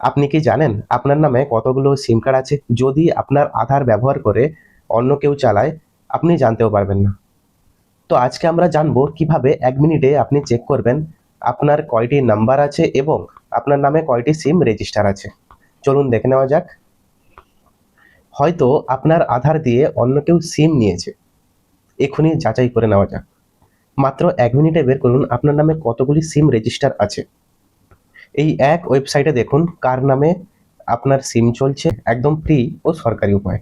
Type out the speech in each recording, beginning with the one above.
আপনি কি জানেন আপনার নামে কতগুলো সিম কার্ড আছে? যদি আপনার আধার ব্যবহার করে অন্য কেউ চালায়, আপনি জানতেও পারবেন না। তো আজকে আমরা জানব কীভাবে এক মিনিটে আপনি চেক করবেন আপনার কয়টি নাম্বার আছে এবং আপনার নামে কয়টি সিম রেজিস্টার আছে। চলুন দেখে নেওয়া যাক। হয়তো আপনার আধার দিয়ে অন্য কেউ সিম নিয়েছে। এখনই যাচাই করে নেওয়া যাক। মাত্র এক মিনিটে বের করুন আপনার নামে কতগুলি সিম রেজিস্টার আছে। এই এক ওয়েবসাইটে দেখুন কার নামে আপনার সিম চলছে একদম ফ্রি ও সরকারি উপায়।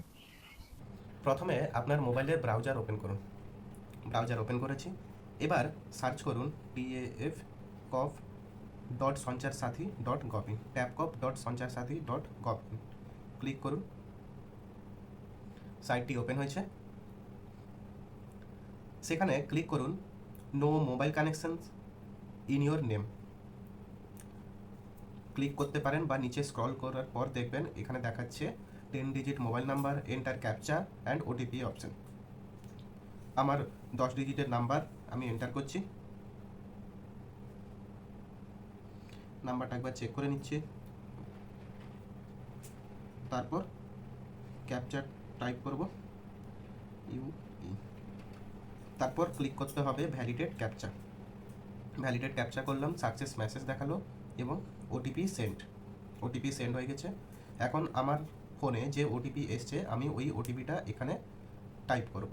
প্রথমে আপনার মোবাইলের ব্রাউজার ওপেন করুন। ব্রাউজার ওপেন করেছি। এবার সার্চ করুন TAF cop dot Sanchar Saathi dot gov in tafcop dot Sanchar Saathi dot gov.in click করুন সাইটটি ওপেন হয়েছে। সেখানে ক্লিক করুন know mobile connection in your name click করতে পারেন বা নিচে স্ক্রল করার পর দেখবেন এখানে দেখাচ্ছে ten digit mobile number enter captcha and OTP option আমার দশ ডিজিটের নাম্বার আমি এন্টার করছি। নাম্বারটা একবার চেক করে নিচ্ছি। তারপর ক্যাপচার টাইপ করব। ইউ তারপর ক্লিক করতে হবে ভ্যালিডেট ক্যাপচা ভ্যালিডেট ক্যাপচা করলাম সাকসেস মেসেজ দেখাল। এবং ওটিপি সেন্ড ওটিপি সেন্ড হয়ে গেছে। এখন আমার ফোনে যে ওটিপি এসছে, আমি ওই ওটিপিটা এখানে টাইপ করব।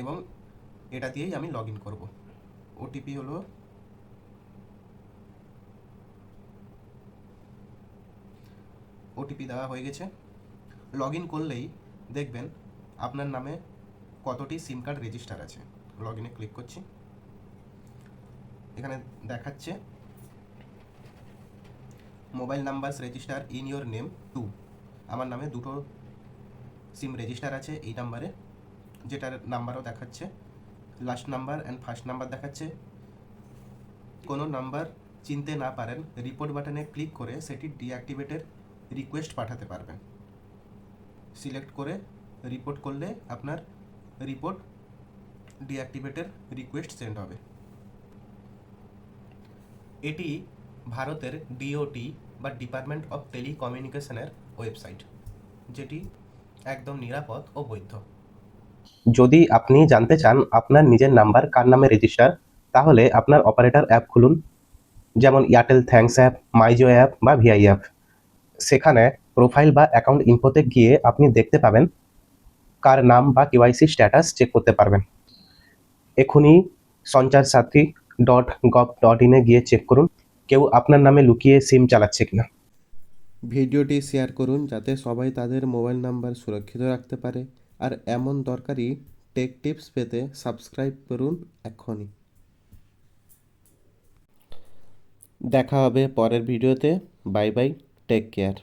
এবং এটা দিয়েই আমি লগ ইন করব ওটিপি হলো ওটিপি দেওয়া হয়ে গেছে। লগ ইন করলেই দেখবেন আপনার নামে কতটি সিম কার্ড রেজিস্টার আছে। লগ ইনে ক্লিক করছি। এখানে দেখাচ্ছে mobile numbers register in your name two. আমার নামে দুটো সিম রেজিস্টার আছে এই নাম্বারে, যেটার নাম্বারও দেখাচ্ছে। Last number and first number দেখাচ্ছে। কোনো নাম্বার চিনতে না পারেন, রিপোর্ট বাটনে ক্লিক করে সেটি ডিঅ্যাক্টিভেটের রিকোয়েস্ট পাঠাতে পারবেন। সিলেক্ট করে রিপোর্ট করলে আপনার রিপোর্ট ডিঅ্যাক্টিভেটের রিকোয়েস্ট সেন্ড হবে। এটি ভারতের ডিওটি বা ডিপার্টমেন্ট অফ টেলিকমিউনিকেশনের ওয়েবসাইট যেটি একদম নিরাপদ ও বৈধ। যদি আপনি জানতে চান আপনার নিজের নাম্বার কার নামে রেজিস্টার তাহলে আপনার অপারেটর অ্যাপ খুলুন, যেমন Airtel Thanks app MyJio app বা ভিআই অ্যাপ সেখানে প্রোফাইল বা অ্যাকাউন্ট ইনফোতে গিয়ে আপনি দেখতে পাবেন কার নাম বা কেওয়াইসি স্ট্যাটাস চেক করতে পারবেন। এখনই সঞ্চার সাথী ডট গভ ডট ইনে গিয়ে চেক করুন, কেউ আপনার নামে লুকিয়ে সিম চালাচ্ছে কিনা। ভিডিওটি শেয়ার করুন যাতে সবাই তাদের মোবাইল নাম্বার সুরক্ষিত রাখতে পারে। আর এমন দরকারি টেক টিপস পেতে সাবস্ক্রাইব করুন এক্ষুনি দেখা হবে পরের ভিডিওতে। Bye bye take care